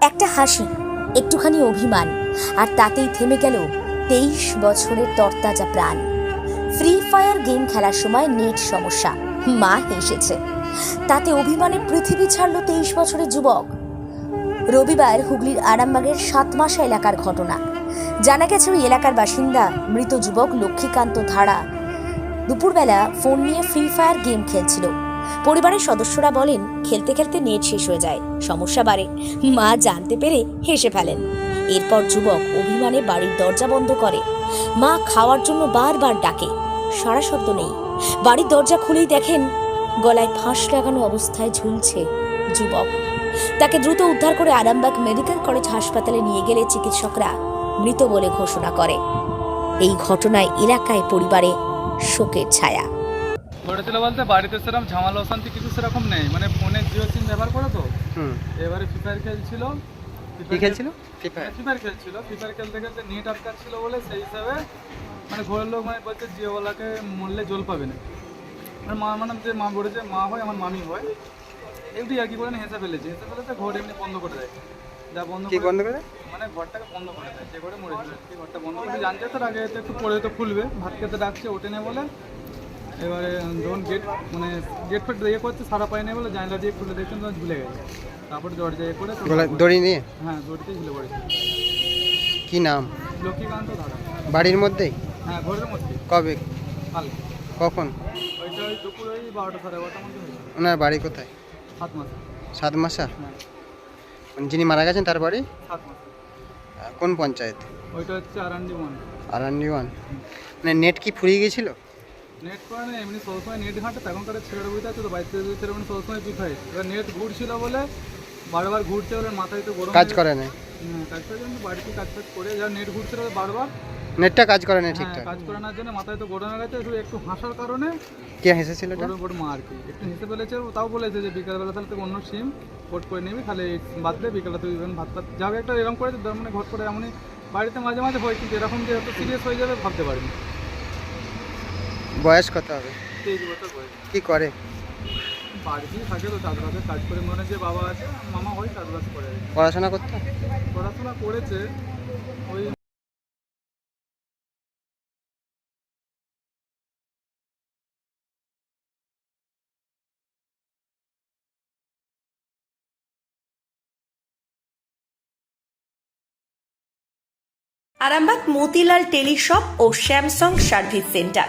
একটা হাসি, একটুখানি অভিমান, আর তাতেই থেমে গেল তেইশ বছরের তরতাজা প্রাণ। ফ্রি ফায়ার গেম খেলার সময় নেট সমস্যা, মা হেসেছে। তাতে অভিমানে পৃথিবী ছাড়ল তেইশ বছরের যুবক। রবিবার হুগলির আরামবাগের সাত সাতমাসা এলাকার ঘটনা। জানা গেছে ওই এলাকার বাসিন্দা, মৃত যুবক লক্ষ্মীকান্ত ধারা। দুপুরবেলা ফোন নিয়ে ফ্রি ফায়ার গেম খেলছিল। পরিবারের সদস্যরা বলেন, খেলতে খেলতে নেট শেষ হয়ে যায়, সমস্যা বাড়ে। মা জানতে পেরে হেসে ফেলেন। এরপর যুবক অভিমানে বাড়ির দরজা বন্ধ করে। মা খাওয়ার জন্য বারবার ডাকে, সারা শব্দ নেই। বাড়ির দরজা খুলেই দেখেন, গলায় ফাঁস লাগানো অবস্থায় ঝুলছে যুবক। তাকে দ্রুত উদ্ধার করে আরামবাগ মেডিকেল কলেজ হাসপাতালে নিয়ে গেলে চিকিৎসকরা মৃত বলে ঘোষণা করে। এই ঘটনায় এলাকায় পরিবারে শোকের ছায়া। ঘটেছিল বলতে বাড়িতে সেরকম ঝামেলা অশান্তি কিছু সেরকম নেই। মানে ফোনে জিও সিম ব্যবহার করে তো? এবারে ফ্রি ফায়ার খেলছিল। কি খেলছিল? ফ্রি ফায়ার ফায়ার খেলছিল। ফ্রি ফায়ার খেলতে খেলতে নেট আটকাচ্ছিল বলে সেই হিসাবে মানে ঘরের লোক মানে বলছে জিওওয়ালাকে মরলে জল পাবে না। মানে মা মানে যে মা বলেছে মা হয় আমার মামি হয়। একটু আর কি করে না হেসে ফেলেছে। হেসে ফেলেছে ঘর এমনি বন্ধ করে দেয়। যা বন্ধ করে বন্ধ করে? মানে ঘরটাকে বন্ধ করে দেয়। যে ঘরে মরেছিল আর কি ঘরটা বন্ধ করে জানতে তার আগে তো একটু পরে তো খুলবে। ভাত খেতে ডাকছে ওঠে নেই বলে। এবারে যখন গেট মানে গেট ফেট ইয়ে করছে সারা পায় নেই বলে জানলা দিয়ে খুলে দেখছেন তখন ঝুলে গেছে। তারপর দরজা ইয়ে করে দড়ি নিয়ে? হ্যাঁ দড়িতে ঝুলে পড়েছে। কি নাম? লক্ষ্মীকান্ত ধারা। বাড়ির মধ্যেই হ্যাঁ ঘরের মধ্যে। কবে? কাল কখন? ওইটা ওই দুপুর ওই বারোটা সাড়ে বারোটার মধ্যে ওনার বাড়ি কোথায়? সাত মাস। সাত মাসা? হ্যাঁ। মানে যিনি মারা গেছেন তার বাড়ি? সাত মাস। কোন পঞ্চায়েত? ওইটা হচ্ছে আরান্ডি ওয়ান। আরান্ডি ওয়ান। মানে নেট কি ফুরিয়ে গেছিল নেট করে না এমনি সবসময় নেট ঘাটে তখনকার ছেলেটা বুঝতে আছে তো সবসময় পিছায় এবার নেট ঘুরছিল বলে বারবার ঘুরছে বলে মাথায় তো গরম কাজ করে না। কাজ করে বাড়িতে কাজ করে যা নেট ঘুরছিল বারবার নেটটা কাজ করে না হ্যাঁ, ঠিকঠাক কাজ করে না জন্য মাথায় তো গরম হয়ে গেছে শুধু একটু হাসার কারণে কে হেসেছিল এটা? বড় বড় মা আর কি। একটু হেসে ফেলেছে তাও বলেছে যে বিকালবেলা তাহলে তুই অন্য সিম পোর্ট করে নিবি তাহলে বাদলে বিকালে তুই ভাত ভাত যাবে একটা এরকম করে মানে ঘট করে এমনই বাড়িতে মাঝে মাঝে হয় কিন্তু এরকম যে এত সিরিয়াস হয়ে যাবে ভাবতে পারিনি। বয়স কত হবে? তেইশ বছর বয়স। কি করে? বাড়িতেই থাকে তো চাষবাসের কাজ করে। মনে যে বাবা আছে মামা হয় চাষবাস করে। পড়াশোনা করতে? পড়াশোনা করেছে। ওই আরামবাগ মতিলাল টেলিশপ ও স্যামসাং সার্ভিস সেন্টার।